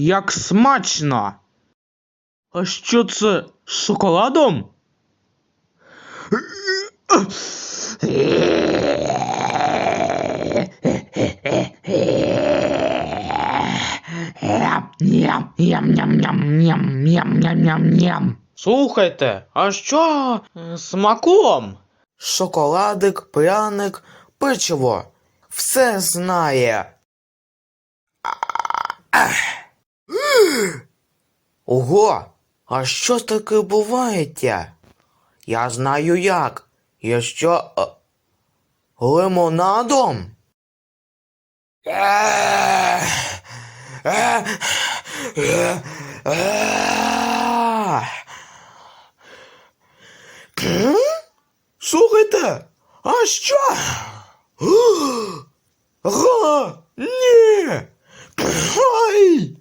Як смачно. А що це з шоколадом? Ням-ням-ням-ням-ням-ням-ням-ням. Слухайте, а що з смаком? Шоколадик, пряник, печиво. Все знає. Ого, а що таке бувається? Я знаю як. Я що. Лимонадом? Е, е, е, е. М? Слухайте, а що? Га, ні. Ай!